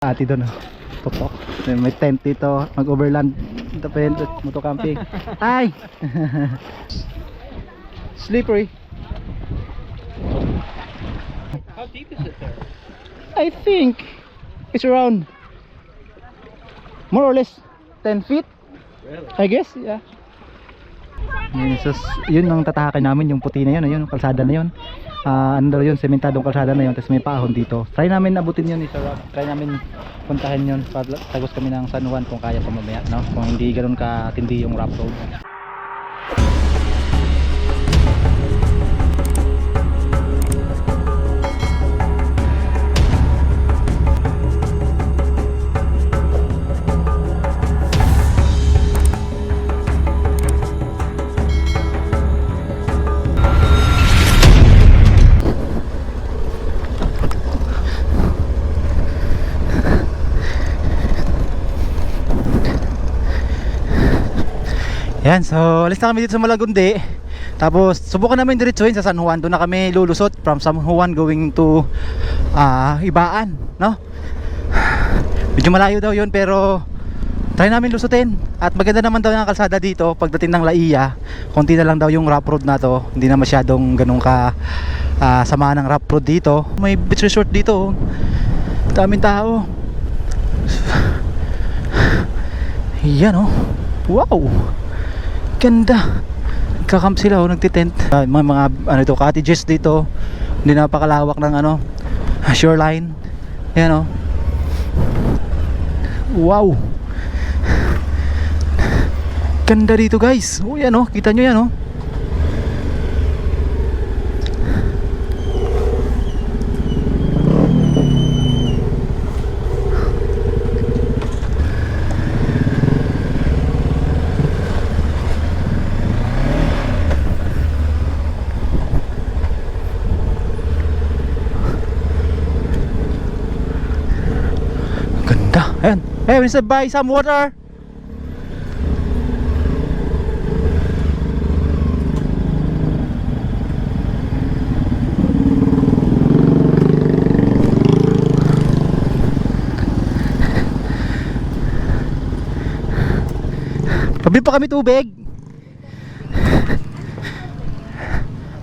Ati doon oh. Tuktok. May tent dito. Mag-overland. Ito pa yun. Moto camping. Ay! Slippery. How deep is it there? I think it's around more or less 10 feet. Really? I guess, yeah. Yun, so, yun ang tatahakin namin, yung puti na yun, yun, kalsada na yun. Ah, ano daw yun, sementadong kalsada na yun, tapos may paahon dito. Try namin abutin yun, isa, try namin puntahan yun, tagos kami ng San Juan kung kaya pa mamaya, no? Kung hindi ganoon katindi yung rough road. Yan, so alis na kami dito sa Malagundi. Tapos subukan namin diretsuhin sa San Juan. Doon na kami lulusot from San Juan going to ah Ibaan, no? Medyo malayo daw 'yun pero try namin lusutin. At maganda naman daw yung kalsada dito pagdating ng Laia. Konti na lang daw yung rough road na to. Hindi na masyadong ganun ka ah, sama ng rough road dito. May beach resort dito. oh. Daming tao. Yan oh. Wow. Ganda. Kakamp sila oh, nagtitent. Uh, mga, mga ano ito, cottages dito. Hindi napakalawak ng ano, shoreline. Yan oh. Wow. Ganda dito guys. Oh, yan oh, kita nyo yan oh. Ganda. Ayan. Hey, Winston, buy some water. Pabili pa kami tubig.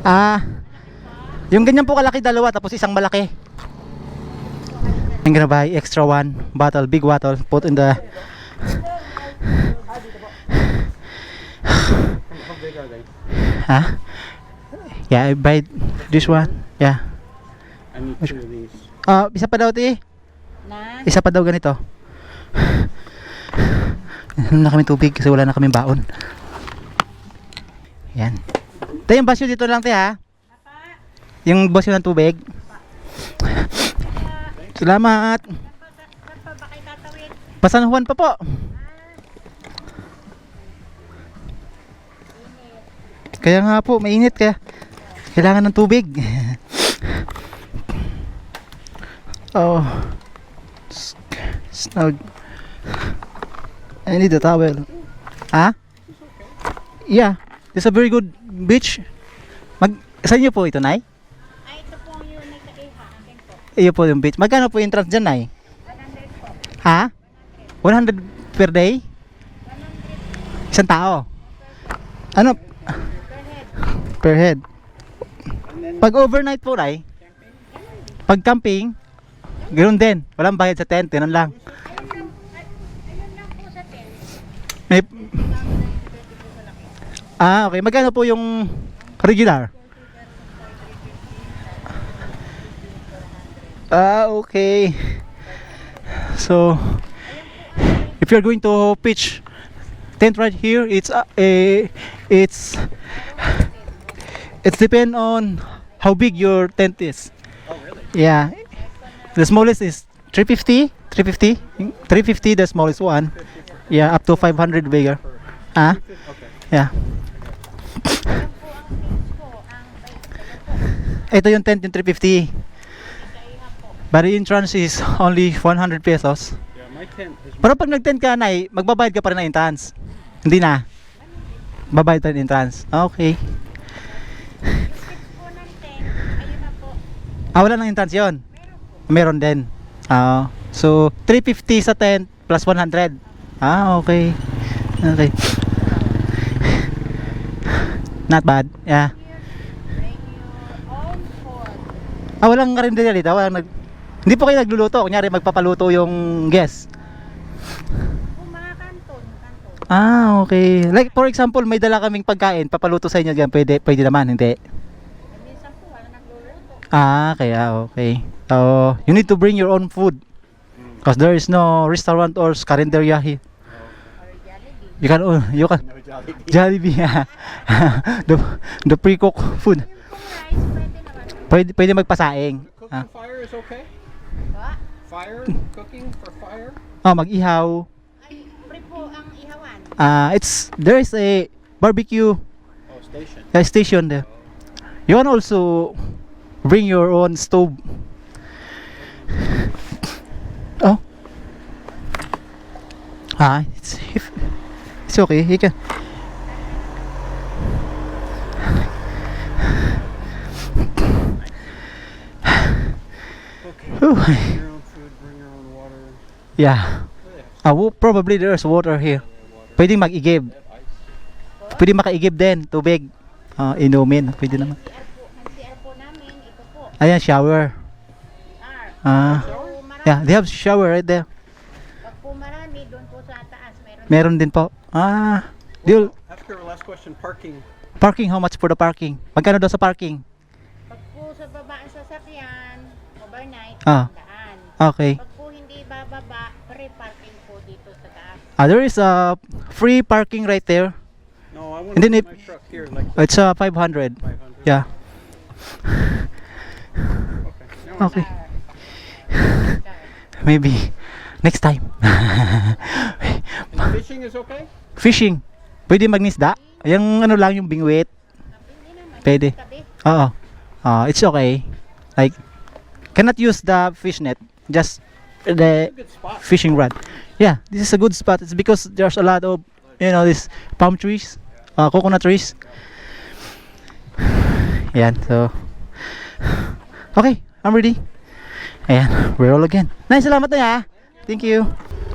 Ah. Yung ganyan po kalaki dalawa tapos isang malaki. I'm gonna buy extra one bottle, big bottle, put in the huh? Yeah, I buy this one. Yeah. I need two of these. Ah, isa pa daw 'ti. Na? Isa pa daw ganito. Ano na kami tubig kasi wala na kaming baon. Yan. Tayo yung basyo dito lang, te ha. Yung basyo ng tubig. Salamat. Pasan Juan pa po. Kaya nga po, mainit kaya kailangan ng tubig. oh. Snug. I need a towel. Ha? Yeah. It's a very good beach. Mag Saan niyo po ito, Nay? Iyo po yung beach. Magkano po yung entrance dyan, Nay? 100 po. Ha? 100 per day? Isang tao? Ano? Per head. Pag overnight po, Ray, pag camping, ganoon din. Walang bayad sa tent, ganun lang. May... Ah, okay. Magkano po yung regular? Ah, okay. So, if you're going to pitch tent right here, it's uh, eh, it's it's depend on how big your tent is. Oh, really? Yeah. The smallest is 350, 350, 350 the smallest one. Yeah, up to 500 bigger. Ah, Okay. yeah. Ito yung tent yung 350. But the entrance is only 100 pesos. Yeah, my tent is. Pero pag nag-tent ka na, magbabayad ka pa rin ng entrance. Hindi na. Babayad pa rin entrance. Okay. po ng tent. Ayun na po. Ah, wala nang entrance yun? Meron din. Ah, So, 350 sa tent plus 100. Ah, okay. Okay. Not bad. Yeah. Ah, walang karinderya dito. Walang nag... Hindi po kayo nagluluto. Kunyari, magpapaluto yung guest. Kung mga kanton, kanton. Ah, okay. Like, for example, may dala kaming pagkain. Papaluto sa inyo dyan. Pwede, pwede naman. Hindi. Eh, minsan po, wala nagluluto. Ah, kaya okay. So, you need to bring your own food. Because there is no restaurant or karinderya here. You can, oh, you can, No Jollibee. Jollibee. the, the pre-cooked food. Pwede, pwede magpasaing. Cooking Ah. fire is okay? Fire? Cooking for fire? Oh, mag-ihaw. Ay, free po ang ihawan. Ah, it's, there is a barbecue Oh, station. uh, station there. You can also bring your own stove. Oh. Ah, it's it's okay. You can. Okay. Whew. Bring your own food, bring your own water. Yeah. Ah, wo- probably there's water here. Pwedeng mag-igib. Pwede makaigib din, tubig. Ah, inumin, pwede naman. Ayan, shower. Ah, marami. yeah, they have shower right there. Pag po marami, doon po sa taas, meron. Meron din po. Ah, deal. After last question, parking. Parking, how much for the parking? Magkano daw sa parking? Ah. daan. Okay. Pag po hindi bababa, free parking po dito sa taas. Ah, there is a free parking right there. No, I want And to if- my truck here, like It's uh, 500. 500. Yeah. Okay. Now Okay. Maybe next time. And fishing is okay? Fishing. Pwede magnisda? Yung ano lang, yung bingwit. Pwede. Tabi. Oo. Ah, it's okay. Like, cannot use the fish net. Just the fishing rod. Yeah, this is a good spot. It's because there's a lot of, you know, these palm trees, uh, coconut trees. Ayan, so. Okay, I'm ready. Ayan, we're all again. Nice, salamat na ya. Thank you.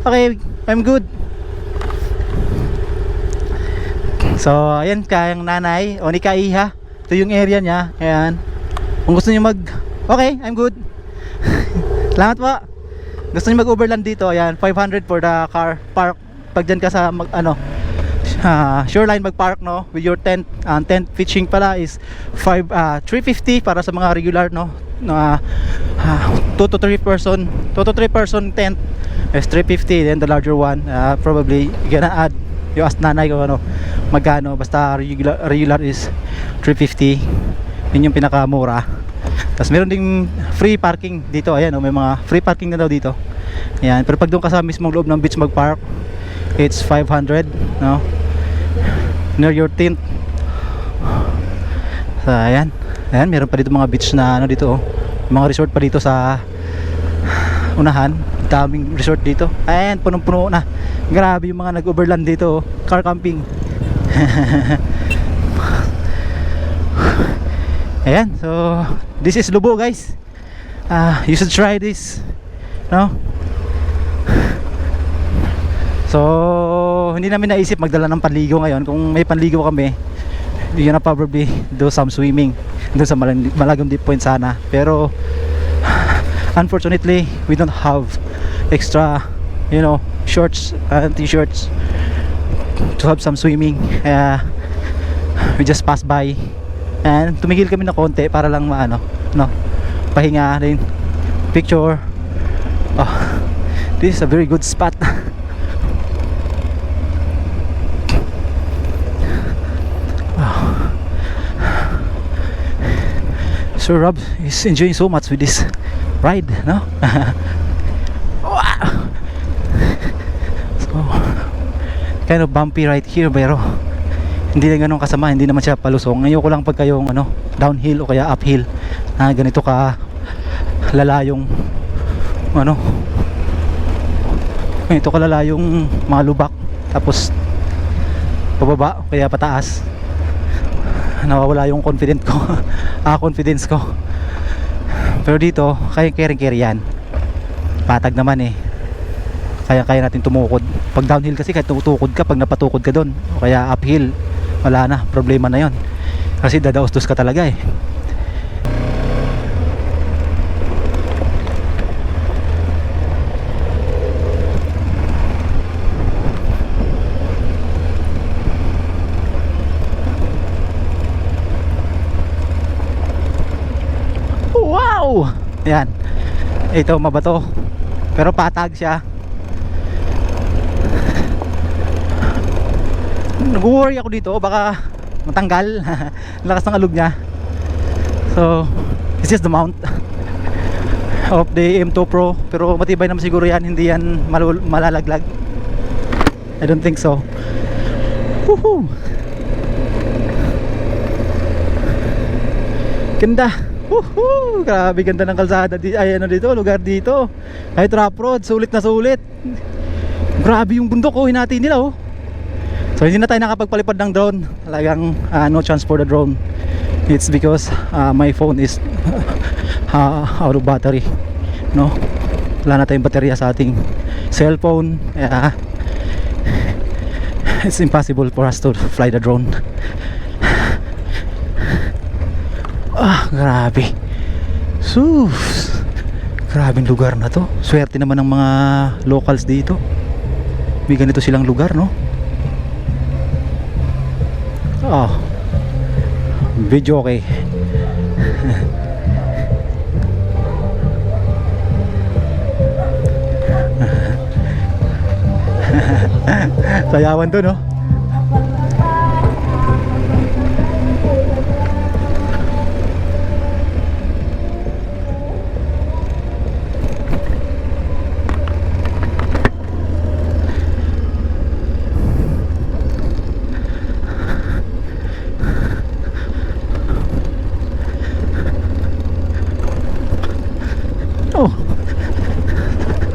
Okay, I'm good. So, ayan, kayang nanay, o ni Kaiha. Ito yung area niya. Ayan. Kung gusto niyo mag... Okay, I'm good. Salamat po. Gusto niyo mag-overland dito, ayan, 500 for the car park. Pag dyan ka sa mag, ano, ah, shoreline mag-park no with your tent ang tent pitching pala is 5 ah, 350 para sa mga regular no na 2 to 3 person 2 to 3 person tent is 350 then the larger one ah, probably you gonna add yung ask nanay ko ano magkano basta regular, regular is 350 yun yung pinakamura tapos meron ding free parking dito. Ayan oh, may mga free parking na daw dito. Ayan pero pag doon ka sa mismong loob ng beach mag-park it's 500 no? Near your tent. So ayan. Ayan meron pa dito mga beach na ano dito oh. Mga resort pa dito sa unahan. Daming resort dito. Ayan punong puno na. Grabe yung mga nag overland dito oh. car camping ayan so this is Lubo guys Ah, you should try this no So, hindi namin naisip magdala ng panligo ngayon. Kung may panligo kami, we gonna probably do some swimming doon sa Malang- Malagom Deep Point sana. Pero, unfortunately, we don't have extra, you know, shorts and t-shirts to have some swimming. Kaya, we just pass by and tumigil kami na konti para lang maano, no, pahinga din, picture. Oh, this is a very good spot. Sir Rob is enjoying so much with this ride, no? So, kind of bumpy right here pero hindi na ganun kasama, hindi naman siya palusong. Ngayon ko lang pagka yung ano, downhill o kaya uphill na ganito ka lalayong ano ganito kalala yung mga lubak tapos pababa o kaya pataas nawawala yung confident ko ah confidence ko pero dito kaya carry carry yan patag naman eh. Kaya-kaya natin tumukod. Pag downhill kasi kahit tutukod ka, pag napatukod ka doon, o kaya uphill, wala na, problema na yon. Kasi dadaos-dos ka talaga eh. Wow! Ayan. Ito mabato. Pero patag siya. Nag-worry ako dito baka matanggal. Lakas ng alog niya. So, this is the mount of the M2 Pro. Pero matibay naman siguro yan. Hindi yan malul- malalaglag. I don't think so. Woohoo! Ganda. Woohoo! Grabe ganda ng kalsada ay ano dito, lugar dito. Kahit rough road, sulit na sulit. Grabe yung bundok oh, hinati nila oh. So hindi na tayo nakapagpalipad ng drone. Talagang ah, no chance for the drone. It's because ah, my phone is ah, out of battery. No? Wala na tayong baterya sa ating cellphone. Kaya it's impossible for us to fly the drone. Ah, grabe. Sus. Grabing lugar na to. Swerte naman ng mga locals dito. May ganito silang lugar, no? Oh. Video okay. Sayawan to, no?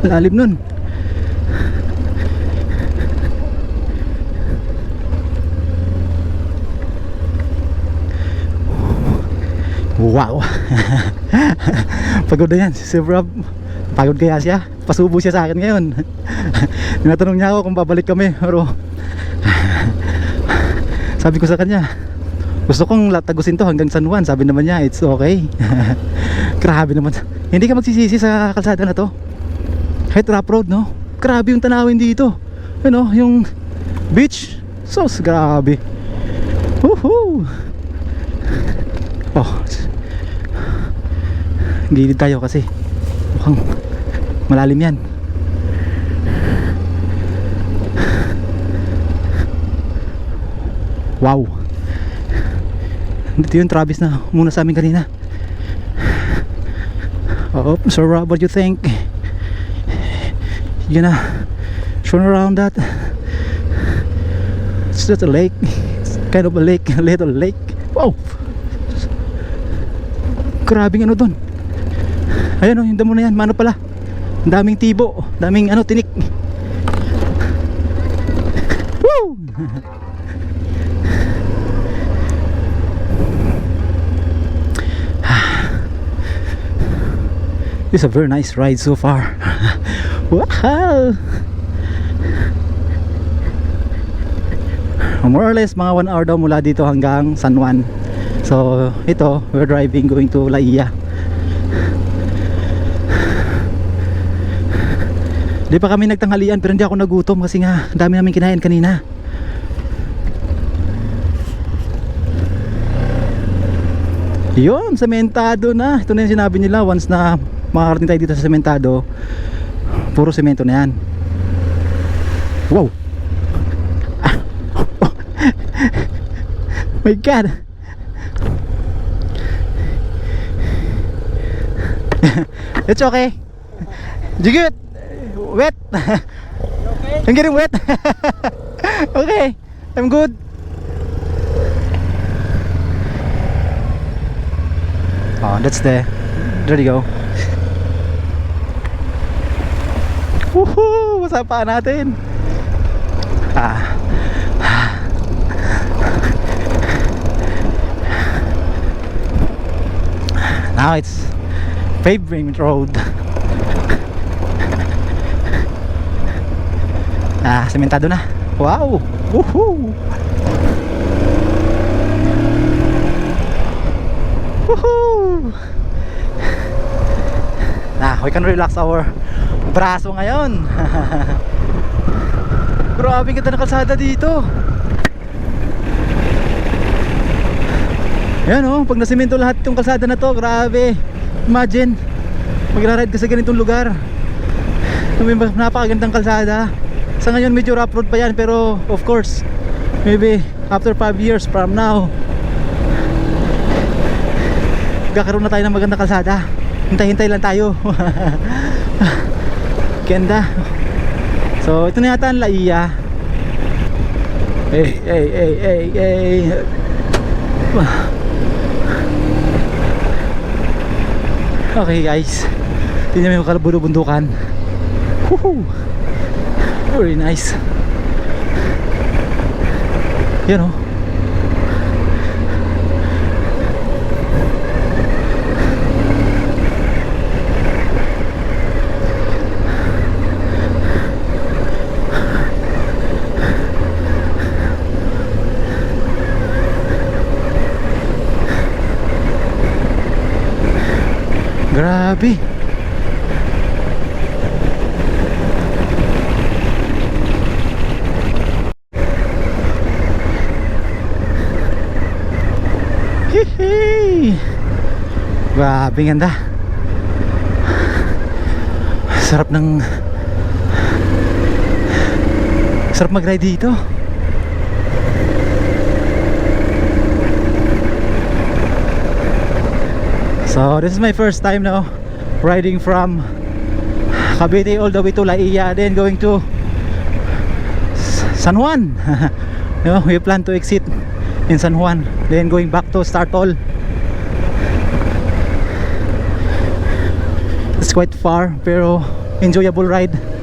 Lalim nun. Wow. Pagod na yan. Si Rob. Pagod kaya siya. Pasubo siya sa akin ngayon. Tinatanong niya ako kung babalik kami. Pero sabi ko sa kanya, gusto kong tagusin to hanggang San Juan. Sabi naman niya, it's okay. Grabe naman. Hindi ka magsisisi sa kalsada na to. Kahit rough road, no? Grabe yung tanawin dito. Ano, yung beach. Sos, grabe. Woohoo! Oh. Gilid tayo kasi. Mukhang malalim yan. Wow. Dito yung Travis na muna sa amin kanina. Oh, so Rob, what do you think? You gonna turn around that? It's just a lake. It's kind of a lake, a little lake. Wow! Grabing ano doon. Ayan o, yung damo na yan. Mano pala? Ang daming tibo. Daming ano, tinik. Woo! It's a very nice ride so far. wow! More or less mga 1 hour daw mula dito hanggang San Juan. So ito, we're driving going to Laia. Di pa kami nagtanghalian pero hindi ako nagutom kasi nga dami namin kinain kanina. Yun, sementado na. Ito na yung sinabi nila once na makakarating tayo dito sa sementado, puro semento na yan. Wow! Ah. My God! It's okay. Jigit! Wet! I'm getting wet! okay, I'm good. Oh, that's the There you go. Woohoo! Masapaan natin. Ah. Now it's pavement road. Ah, sementado na. Wow! Woohoo! Woohoo! Ah, we can relax our braso ngayon. Grabe ganda ng kalsada dito. Ayan oh, pag nasimento lahat itong kalsada na to, grabe. Imagine, magra-ride ka sa ganitong lugar. May napakagandang kalsada. Sa ngayon medyo rough road pa yan pero of course, maybe after 5 years from now, magkakaroon na tayo ng magandang kalsada. Hintay-hintay lang tayo. Ganda. So, ito na yata ang Laia. Hey, hey, hey, hey, hey. Okay guys. Tingnan mo yung kalabulubundukan. Woohoo! Very nice. Yan oh. Grabe. Hihi. Grabe ganda. Sarap ng Sarap mag-ride dito. So this is my first time now riding from Cavite all the way to Laia then going to San Juan. you know, we plan to exit in San Juan then going back to Startol. It's quite far pero enjoyable ride.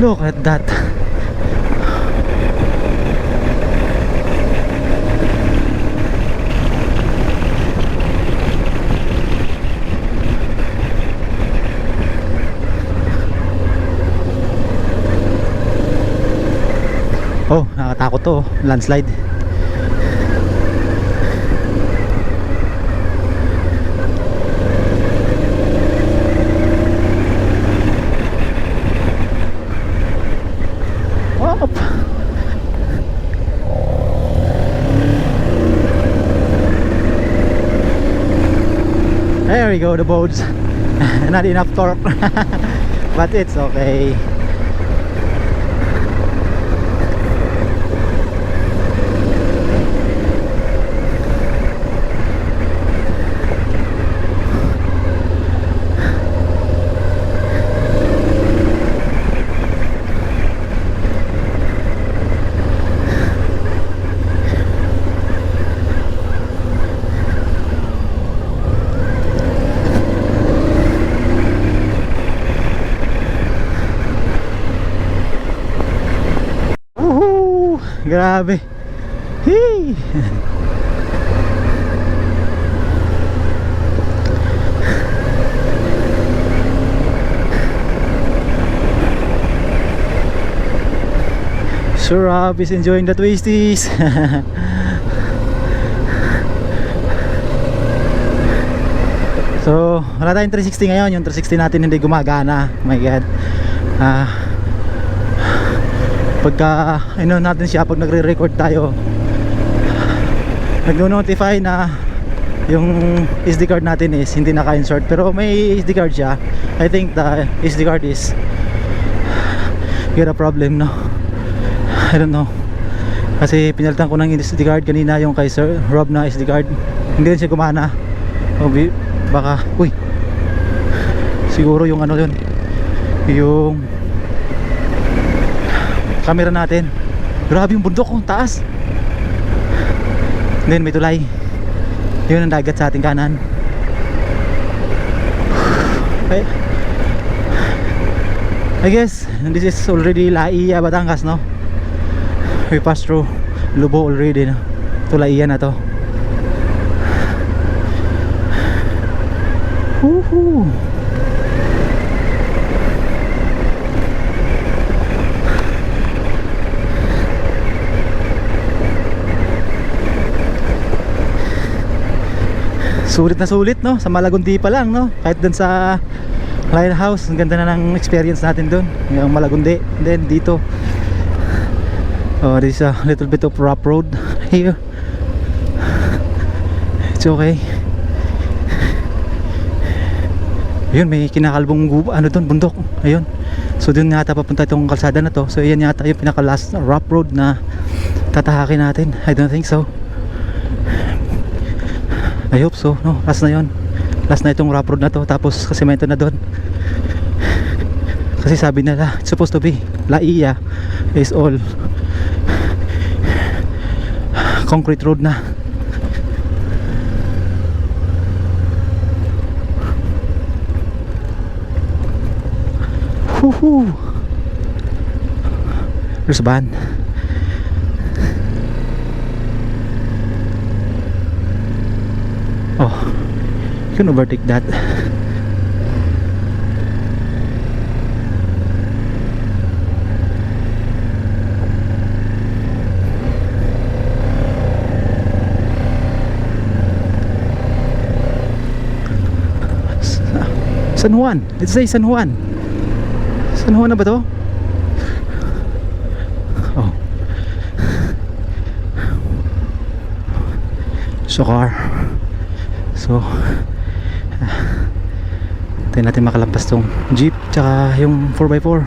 Look at that. Oh, nakakatakot to, oh. landslide. There we go, the boats. Not enough torque. but it's okay. Grabe. Hey! Sir Rob is enjoying the twisties. so, wala tayong 360 ngayon. Yung 360 natin hindi gumagana. Oh my God. Ah, pagka ano natin siya pag nagre-record tayo nagno-notify na yung SD card natin is hindi naka-insert pero may SD card siya. I think the SD card is get problem no? I don't know. Kasi pinalitan ko ng SD card kanina yung kay Sir Rob na SD card. Hindi rin siya gumana. O baka uy. Siguro yung ano yun yung camera natin. Grabe yung bundok oh, taas. Then may tulay. Yun ang dagat sa ating kanan. Okay. I guess this is already Laia Batangas no? We passed through Lubo already no? To Laia na to. Woohoo! Sulit na sulit no? Sa Malagundi pa lang no? Kahit dun sa Lighthouse ang ganda na ng experience natin dun. Yung Malagundi And then dito. Oh this is a little bit of rough road. Here it's okay. Yun may kinakalbong ano dun bundok. Ayun. So dun yata papunta itong kalsada na to. So yan yata yung pinaka last rough road na tatahakin natin. I don't think so I hope so, no? Last na yon. Last na itong rough road na to. Tapos kasemento na doon. Kasi sabi nila, it's supposed to be La Ia is all concrete road na. Woohoo! There's a van. Oh, you can overtake that. Sa- San Juan. Let's say San Juan. San Juan na ba to? Oh. Sokar. So, tayo natin makalampas tong jeep tsaka yung 4x4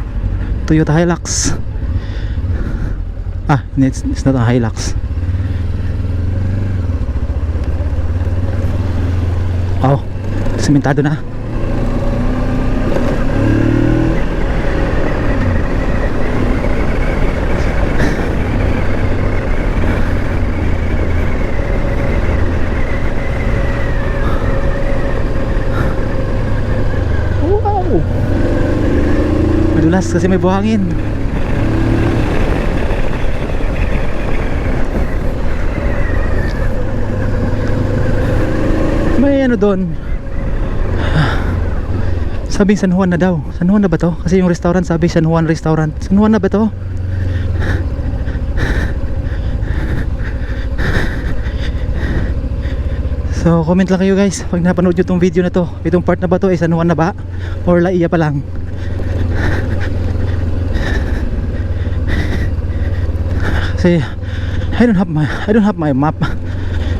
Toyota Hilux. Ah, it's, it's not a Hilux. Oh, simentado na. Madulas kasi may buhangin. May ano doon. Sabi San Juan na daw. San Juan na ba to? Kasi yung restaurant sabi San Juan Restaurant. San Juan na ba to? So comment lang kayo guys pag napanood nyo tong video na to Itong part na ba to ay San Juan na ba? Or Laia pa lang? Kasi I don't have my I don't have my map.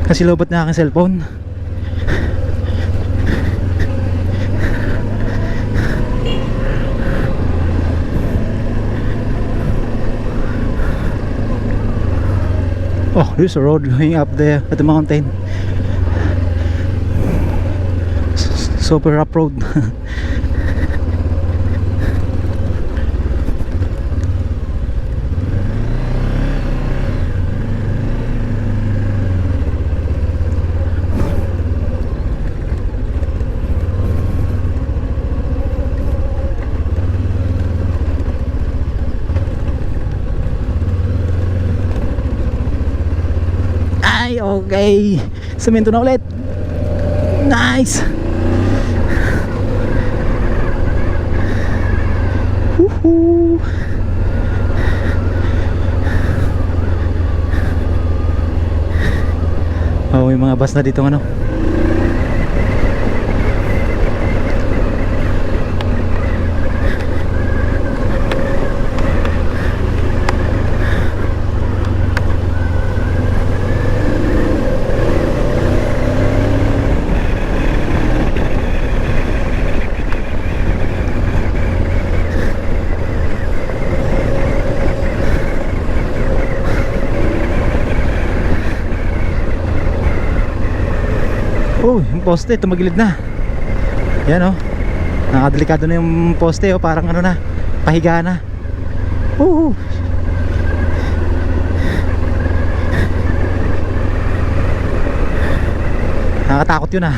Kasi lobot na aking cellphone. Oh, there's a road going up there at the mountain. Super rough road ay okay semento na ulit nice Woohoo! Oh, may mga bus na dito ano. Oh, yung poste, tumagilid na. Yan oh. Nakadelikado na yung poste oh, parang ano na, pahiga na. Woo! Nakakatakot yun ah.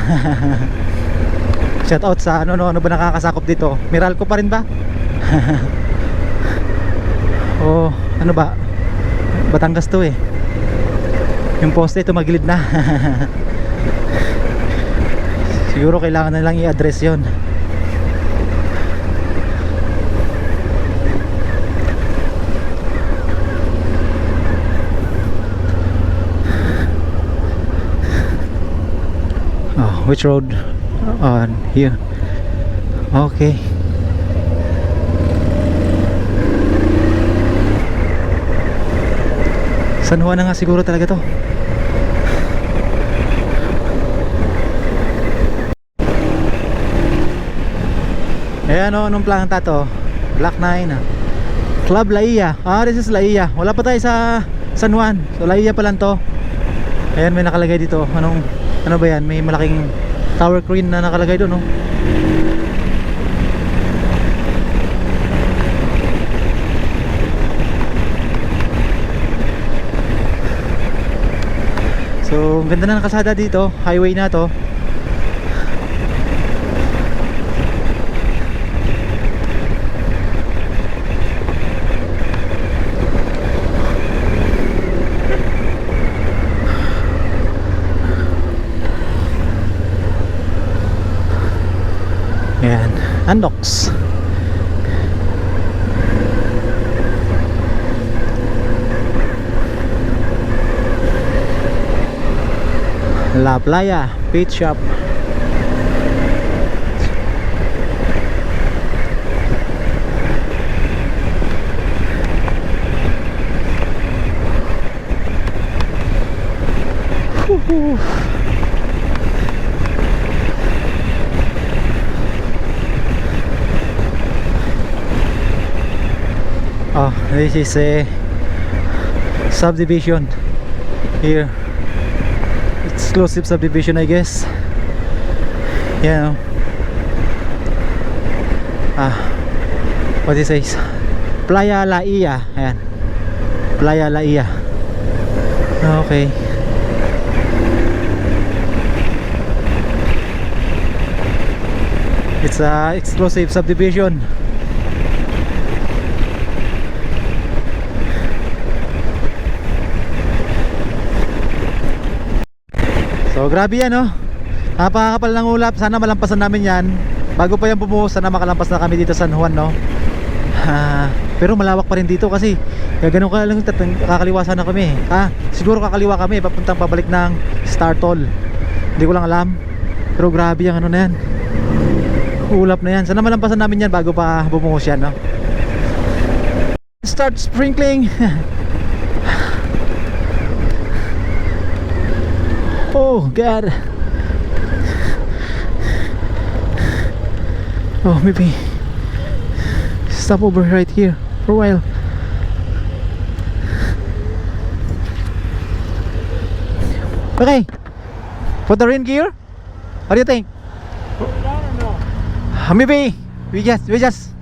Shout out sa ano no, ano ba nakakasakop dito? Meralco pa rin ba? oh, ano ba? Batangas to eh. Yung poste tumagilid na. Siguro kailangan na lang i-address 'yon. Oh, which road? On here. Okay. San Juan na nga siguro talaga to. Eh ano, anong planta to? Black 9 ah. Club Laia. Ah, this is Laia. Wala pa tayo sa San Juan. So Laia pa lang to. Ayan, may nakalagay dito. Anong, ano ba yan? May malaking tower crane na nakalagay doon, no? So, ang ganda na ng kalsada dito. Highway na to. Unlocks. La Playa Pit Shop. This is a subdivision here. Exclusive subdivision, I guess. Yeah. Ah, what it says? Playa La Ia. Ayan. Playa La Ia. Okay. It's a exclusive subdivision. So grabe yan no Napakakapal ng ulap. Sana malampasan namin yan. Bago pa yan bumuhos Sana makalampas na kami dito sa San Juan no? Ah, Pero malawak pa rin dito kasi Gaganon ka lang Kakaliwa sana kami ah, Siguro kakaliwa kami Papuntang pabalik ng Star Toll. Hindi ko lang alam. Pero grabe yung ano na yan. Ulap na yan. Sana malampasan namin yan Bago pa bumuhos yan no? Start sprinkling Oh God. Oh maybe stop over right here for a while. Okay. Put the rain gear. What do you think? Put it on or no? Uh, Maybe we just we just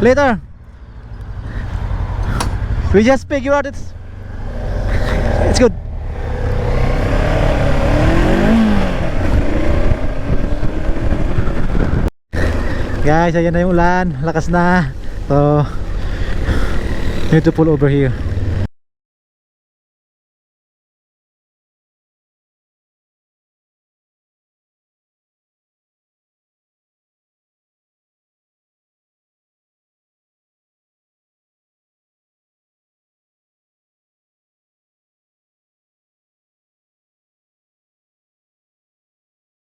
later. We just figure out it's it's good. Guys, ayan na yung ulan. Lakas na. So, need to pull over here.